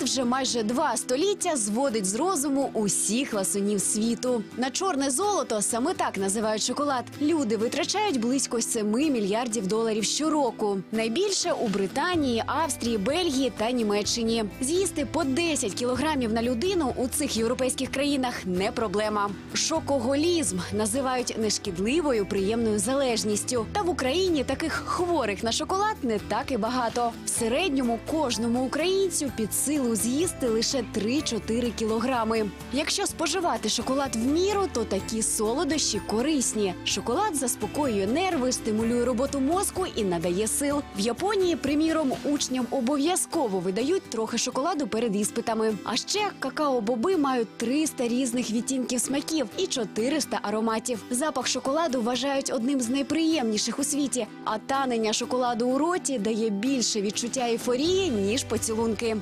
вже майже два століття зводить з розуму усіх ласунів світу. На чорне золото саме так називають шоколад. Люди витрачають близько 7 мільярдів доларів щороку. Найбільше у Британії, Австрії, Бельгії та Німеччині. З'їсти по 10 кілограмів на людину у цих європейських країнах не проблема. Шокоголізм називають нешкідливою приємною залежністю. Та в Україні таких хворих на шоколад не так і багато. В середньому кожному українцю під силу з'їсти лише 3-4 кілограми. Якщо споживати шоколад в міру, то такі солодощі корисні. Шоколад заспокоює нерви, стимулює роботу мозку і надає сил. В Японії, приміром, учням обов'язково видають трохи шоколаду перед іспитами. А ще какао-боби мають 300 різних відтінків смаків і 400 ароматів. Запах шоколаду вважають одним з найприємніших у світі. А танення шоколаду у роті дає більше відчуття ейфорії ніж поцілунки.